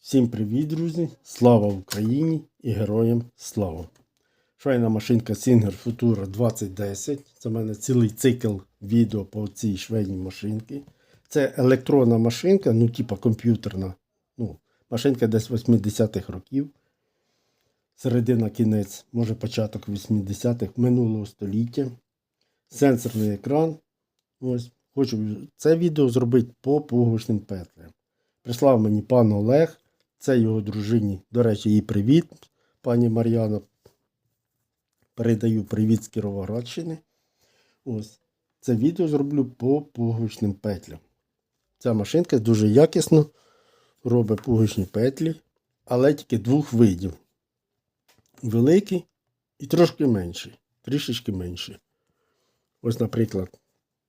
Всім привіт, друзі! Слава Україні і героям слава! Швейна машинка Singer Futura 2010. Це в мене цілий цикл відео по цій швейній машинці. Це електронна машинка, ну, типа комп'ютерна. Ну, машинка десь 80-х років. Середина кінець, може початок 80-х минулого століття. Сенсорний екран. Ось. Хочу це відео зробити по пуговичним петлям. Прислав мені пан Олег, це його дружині. До речі, їй привіт, пані Мар'яна. Передаю привіт з Кіровоградщини. Ось. Це відео зроблю по пуговичним петлям. Ця машинка дуже якісно робить пуговичні петлі, але тільки двох видів. Великий і трошки менший. Трішечки менший. Ось, наприклад,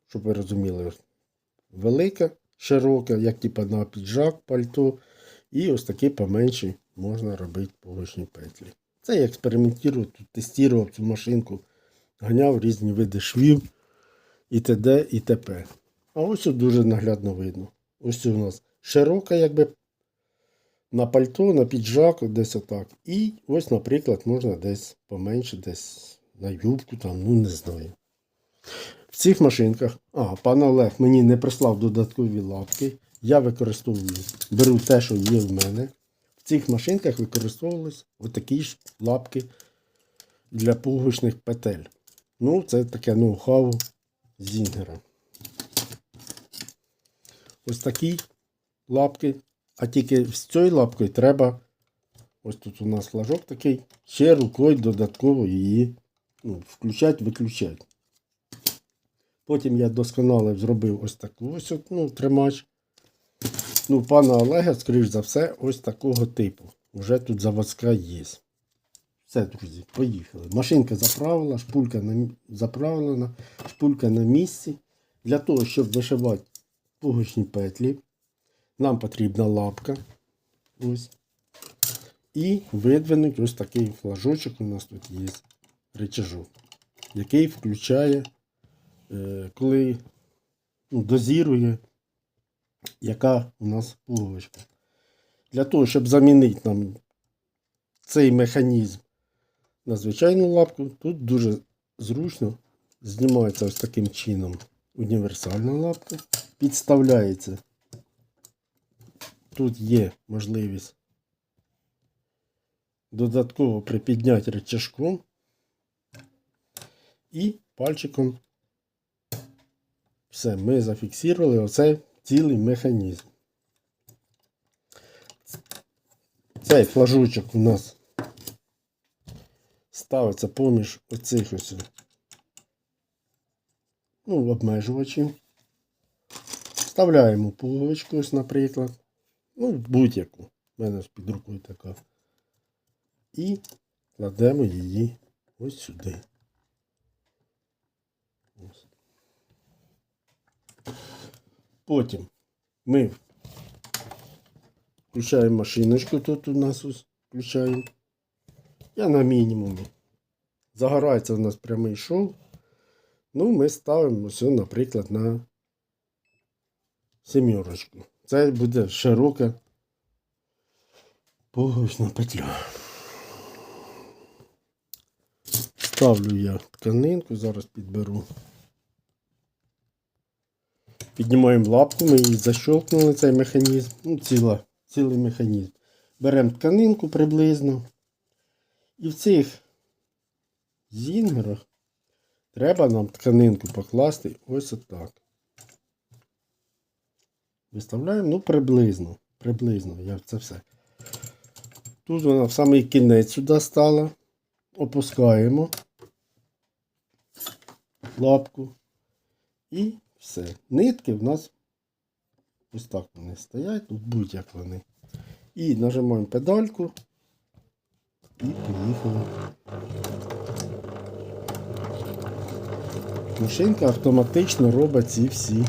щоб ви розуміли, велика, широка, як типа на піджак, пальто. І ось такі поменші можна робити пуговичні петлі. Це я експериментував, тут тестував цю машинку, ганяв різні види швів і т.д. і т.п. А ось тут дуже наглядно видно. Ось у нас широка, якби на пальто, на піджак, десь отак. І ось, наприклад, можна десь поменше, десь на юбку, там, ну не знаю. В цих машинках, а, пан Олег мені не прислав додаткові лапки. Я використовую, беру те, що є в мене. В цих машинках використовувались отакі ж лапки для пуговичних петель. Ну, це таке ноу-хау Зінгера. Ось такі лапки. А тільки з цією лапкою треба. Ось тут у нас флажок такий. Ще рукою додатково її ну, включати, виключати. Потім я досконало зробив ось таку ось ну, тримач. Ну, пана Олега, скоріш за все, ось такого типу. Вже тут заводська є. Все, друзі, поїхали. Машинка заправила, шпулька на, заправлена, шпулька на місці. Для того, щоб вишивати пуговичні петлі, нам потрібна лапка. Ось. І видвинуть ось такий флажочок у нас тут є. Речажок, який включає е, коли ну, дозірує, яка у нас пуговичка. Для того, щоб замінити нам цей механізм на звичайну лапку, тут дуже зручно знімається ось таким чином універсальна лапка, підставляється. Тут є можливість додатково припідняти рычажком і пальчиком все, ми зафіксували оцей цілий механізм. Цей флажочок у нас ставиться поміж оцих ось ну, обмежувачів. Вставляємо пуговичку, ось, наприклад. Ну, будь-яку. У мене під рукою така. І кладемо її ось сюди. Ось. Потім ми включаємо машиночку, тут у нас включаємо. Я на мінімумі. Загорається у нас прямий шов. Ну, ми ставимо все, наприклад, на сімерочку. Це буде широка пуговична петля. Ставлю я тканинку, зараз підберу. Піднімаємо лапку, ми її защелкнули цей механізм. Ну, ціла, цілий механізм. Беремо тканинку приблизно. І в цих зінгерах треба нам тканинку покласти ось отак. Виставляємо, ну, приблизно. Приблизно, я це все. Тут вона в самий кінець сюди стала. Опускаємо лапку. І все. Нитки в нас ось так вони стоять, тут будь-як вони. І нажимаємо педальку. І поїхали. Машинка автоматично робить ці всі.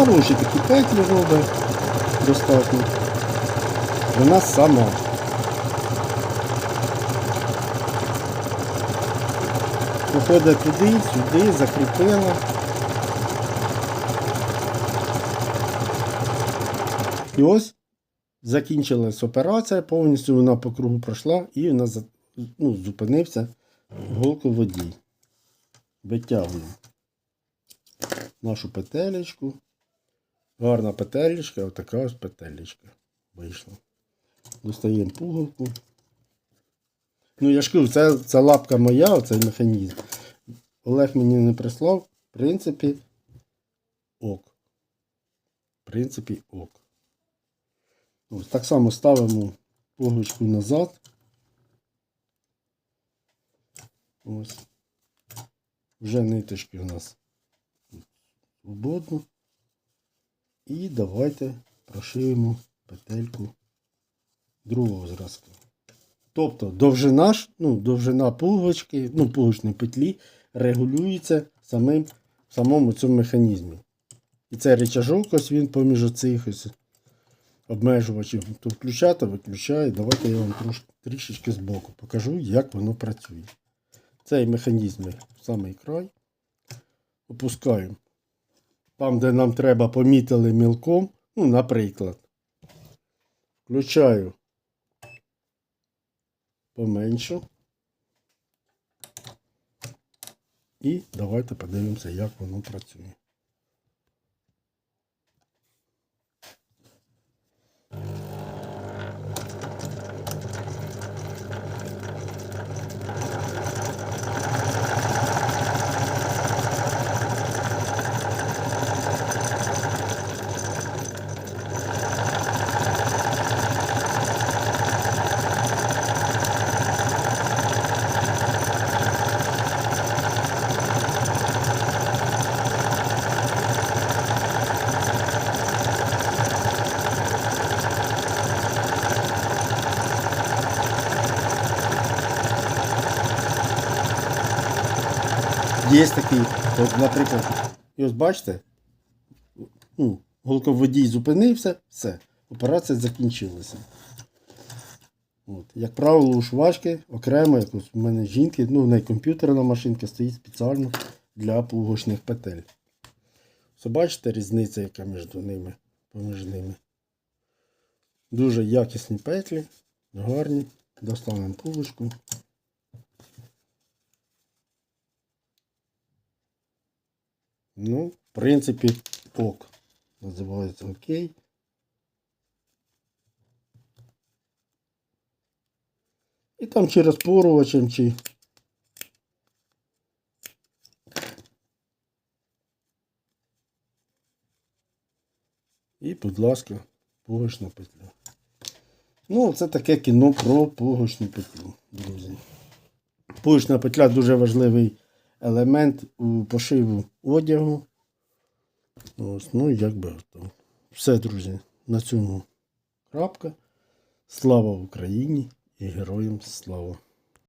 Хороші такі петлі робить достатньо. вона сама. Виходить туди, сюди, закріпила. І ось закінчилась операція, повністю вона по кругу пройшла і вона ну, зупинився голку водій. Витягуємо нашу петелечку. Гарна петелечка, отака ось петелечка вийшла. Достаємо пуговку. Ну, я ж кажу, це, це лапка моя, оцей механізм. Олег мені не прислав. В принципі, ок. В принципі, ок. Ось так само ставимо пуговичку назад. Ось. Вже ниточки у нас свободно. І давайте прошиємо петельку другого зразка. Тобто довжина, ну, довжина пуговички, ну, пуговичної петлі регулюється самим, в самому цьому механізмі. І цей рычажок, ось він поміж цих обмежувачів. То включати, виключає. Давайте я вам трошки, трішечки збоку покажу, як воно працює. Цей механізм в самий край. Опускаємо. Там, де нам треба, помітили мілком. Ну, наприклад. Включаю поменшу. І давайте подивимося, як воно працює. Є такий, от, наприклад, і ось бачите, ну, голководій зупинився, все, операція закінчилася. От. Як правило, у швачки окремо, як у мене жінки, ну, в неї комп'ютерна машинка стоїть спеціально для пугошних петель. Все бачите різниця, яка між ними, поміж ними. Дуже якісні петлі, гарні. Достанемо пуговичку. Ну, в принципі, ок. Називається окей. І там чи розпорувачем, чи. І, будь ласка, пугочна петля. Ну, це таке кіно про пугочну петлю, друзі. Пугочна петля дуже важливий елемент у пошиву одягу. Ось, ну, як би то. Все, друзі, на цьому крапка. Слава Україні і героям слава!